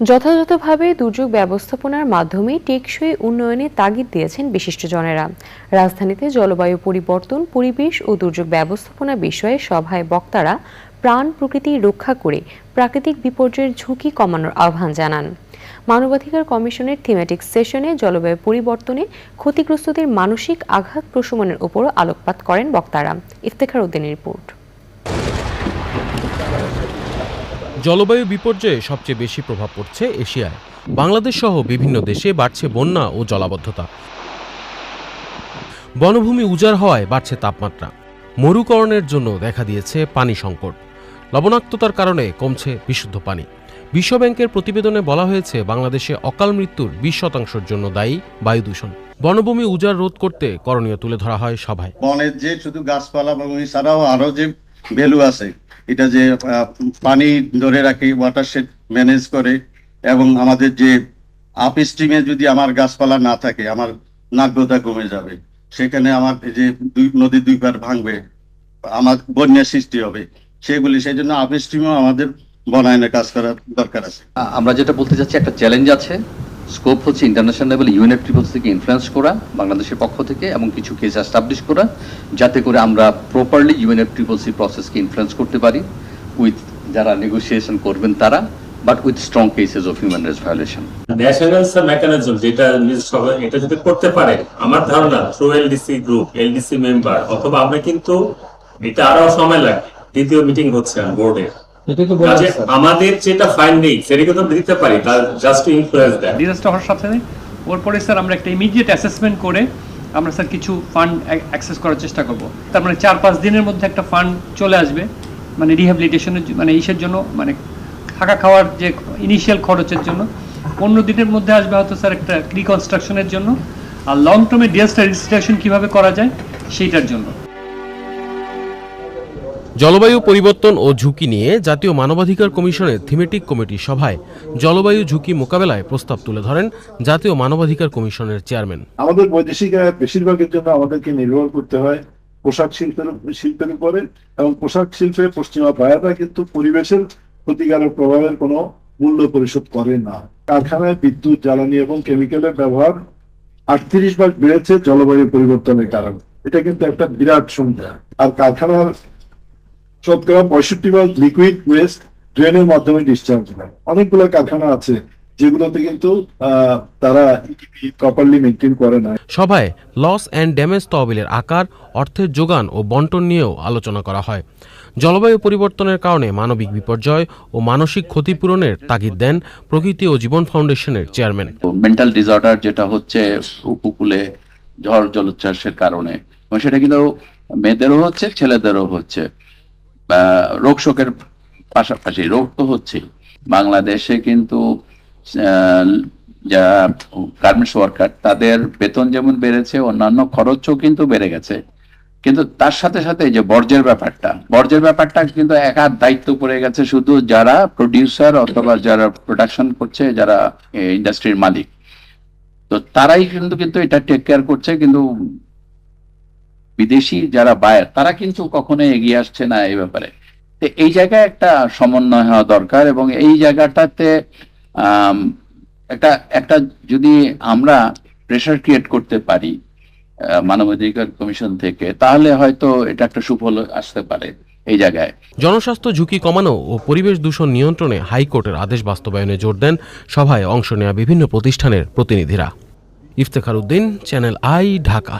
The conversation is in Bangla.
যথাযথভাবে দুর্যোগ ব্যবস্থাপনার মাধ্যমে টেকসই উন্নয়নে তাগিদ দিয়েছেন বিশিষ্টজনেরা রাজধানীতে জলবায়ু পরিবর্তন, পরিবেশ ও দুর্যোগ ব্যবস্থাপনা বিষয়ে সভায় বক্তারা প্রাণ প্রকৃতি রক্ষা করে প্রাকৃতিক বিপর্যয়ের ঝুঁকি কমানোর আহ্বান জানান। মানবাধিকার কমিশনের থিমেটিক সেশনে জলবায়ু পরিবর্তনে ক্ষতিগ্রস্তদের মানসিক আঘাত প্রশমনের উপরও আলোকপাত করেন বক্তারা। ইফতেখার উদ্দিনের রিপোর্ট। জলবায়ু বিপর্যয়ে সবচেয়ে বেশি প্রভাব পড়ছে এশিয়ায়। বাংলাদেশ সহ বিভিন্ন দেশে বাড়ছে বন্যা ও জলাবদ্ধতা। বনভূমি উজাড় হওয়ায় বাড়ছে তাপমাত্রা। মরুকরণের জন্য দেখা দিয়েছে পানি সংকট। লবণাক্ততার কারণে কমছে বিশুদ্ধ পানি। বিশ্বব্যাংকের প্রতিবেদনে বলা হয়েছে, বাংলাদেশে অকাল মৃত্যুর বিশ শতাংশের জন্য দায়ী বায়ু দূষণ। বনভূমি উজাড় রোধ করতে করণীয় তুলে ধরা হয় সভায়। বনের যে শুধু গাছপালা এবং এছাড়াও আরও যে ভ্যালু আছে। এটা যে পানি ধরে রাখে ওয়াটার ওয়াটারশেড ম্যানেজ করে, এবং আমাদের যে আপ স্ট্রিমে যদি আমার গাছপালা না থাকে, আমার নাগ্যতা কমে যাবে। সেখানে আমার যে দুই নদী দুই পার ভাঙবে, আমার বন্যার সৃষ্টি হবে। সেগুলি, সেই জন্য আপ স্ট্রিমেও আমাদের বনায়নের কাজ করার দরকার আছে। আমরা যেটা বলতে চাচ্ছি, একটা চ্যালেঞ্জ আছে। স্কোপ হচ্ছে ইন্টারন্যাশনাল লেভেল ইউএনএফ ট্রিপলস থেকে ইনফ্লুয়েন্স করা, বাংলাদেশের পক্ষ থেকে এবং কিছু কেস এস্টাবলিশ করা, যাতে করে আমরা প্রপারলি ইউএনএফ ট্রিপলসি প্রসেসকে ইনফ্লুয়েন্স করতে পারি উইথ যারা নেগোসিয়েশন করবেন তারা but with strong cases of human rights violation national mechanism যেটা এটা যদি করতে পারে, আমার ধারণা through LDC group LDC member অথবা আমরা কিন্তু, এটা আরও সময় লাগবে। দ্বিতীয় মিটিং হচ্ছে বোর্ডে কাজে আমাদের যেটা সেটাকে তো দিতে পারি just to influence that disaster হওয়ার সাথে সাথে ওর পরে স্যার আমরা একটা ইমিডিয়েট অ্যাসেসমেন্ট করে আমরা স্যার কিছু ফান্ড অ্যাক্সেস করার চেষ্টা করব। তার মানে চার পাঁচ দিনের মধ্যে একটা ফান্ড চলে আসবে মানে রিহ্যাবিলিটেশনের মানে ইসের জন্য মানে থাকা খাওয়ার যে ইনিশিয়াল খরচের জন্য। পনেরো দিনের মধ্যে আসবে হয়তো স্যার একটা রিকনস্ট্রাকশনের জন্য। আর লং টার্মে ডিজাস্টার রেজিস্ট্রেশন কীভাবে করা যায় সেইটার জন্য। জলবায়ু পরিবর্তন ও ঝুঁকি নিয়ে জাতীয় মানবাধিকার কমিশনের থিমেটিক কমিটির সভায় জলবায়ু ঝুঁকি মোকাবেলায় প্রস্তাব তুলে ধরেন জাতীয় মানবাধিকার কমিশনের চেয়ারম্যান। আমাদের বৈদেশিক বেশিরভাগের জন্য আমাদেরকে নির্ভর করতে হয় পোশাক শিল্পের শিল্পের উপরে এবং পোশাক শিল্পে পশ্চিমা বায়াররা কিন্তু পরিবেশের ক্ষতিকারক প্রভাবের কোনো মূল্য পরিশোধ করে না। কারখানায় বিদ্যুৎ, জ্বালানি এবং কেমিক্যালের ব্যবহার আটত্রিশ ভাগ বেড়েছে জলবায়ু পরিবর্তনের কারণে। এটা কিন্তু একটা বিরাট সংখ্যা। আর কারখানার শতকরা পঁয়ষট্টি ভাগ লিকুইড ওয়েস্ট ড্রেনের মাধ্যমে ডিসচার্জ হয়। অনেকগুলো কারখানা আছে যেগুলোতে কিন্তু তারা প্রপারলি মেনটেন করে না। সভায় লস অ্যান্ড ড্যামেজ তহবিলের আকার অর্থের যোগান ও বন্টন নিয়েও আলোচনা করা হয়। জলবায়ু পরিবর্তনের কারণে মানবিক বিপর্যয় ও মানসিক ক্ষতিপূরণের তাগিদ দেন প্রকৃতি ও জীবন ফাউন্ডেশনের চেয়ারম্যান। মেন্টাল ডিসঅর্ডার যেটা হচ্ছে উপকূলে ঝড় জলোচ্ছ্বাসের কারণে। সেটা কিন্তু মেয়েদেরও হচ্ছে ছেলেদেরও হচ্ছে। রোগ শোকের পাশাপাশি রোগ তো হচ্ছে বাংলাদেশে কিন্তু যারা গার্মেন্টস ওয়ার্কার, তাদের বেতন যেমন বেড়েছে, অন্যান্য খরচও কিন্তু বেড়ে গেছে। কিন্তু তার সাথে সাথে যে বর্জ্যের ব্যাপারটা বর্জ্যের ব্যাপারটা কিন্তু একার দায়িত্ব পড়ে গেছে শুধু যারা প্রডিউসার অথবা যারা প্রোডাকশন করছে, যারা ইন্ডাস্ট্রির মালিক। তো তারাই কিন্তু কিন্তু এটা টেক কেয়ার করছে, কিন্তু বিদেশি যারা বায়ার, তারা কিন্তু কখনোই এগিয়ে আসছে না এই ব্যাপারে। তো এই জায়গায় একটা সমন্বয় হওয়া দরকার এবং এই জায়গাটাতে একটা একটা যদি আমরা প্রেশার ক্রিয়েট করতে পারি মানবাধিকার কমিশন থেকে, তাহলে হয়তো এটা একটা সুফল আসতে পারে এই জায়গায়। জনস্বাস্থ্য ঝুঁকি কমানো ও পরিবেশ দূষণ নিয়ন্ত্রণে হাইকোর্টের আদেশ বাস্তবায়নে জোর দেন সভায় অংশ নেওয়া বিভিন্ন প্রতিষ্ঠানের প্রতিনিধিরা। Iftekhar Uddin, channel I, Dhaka.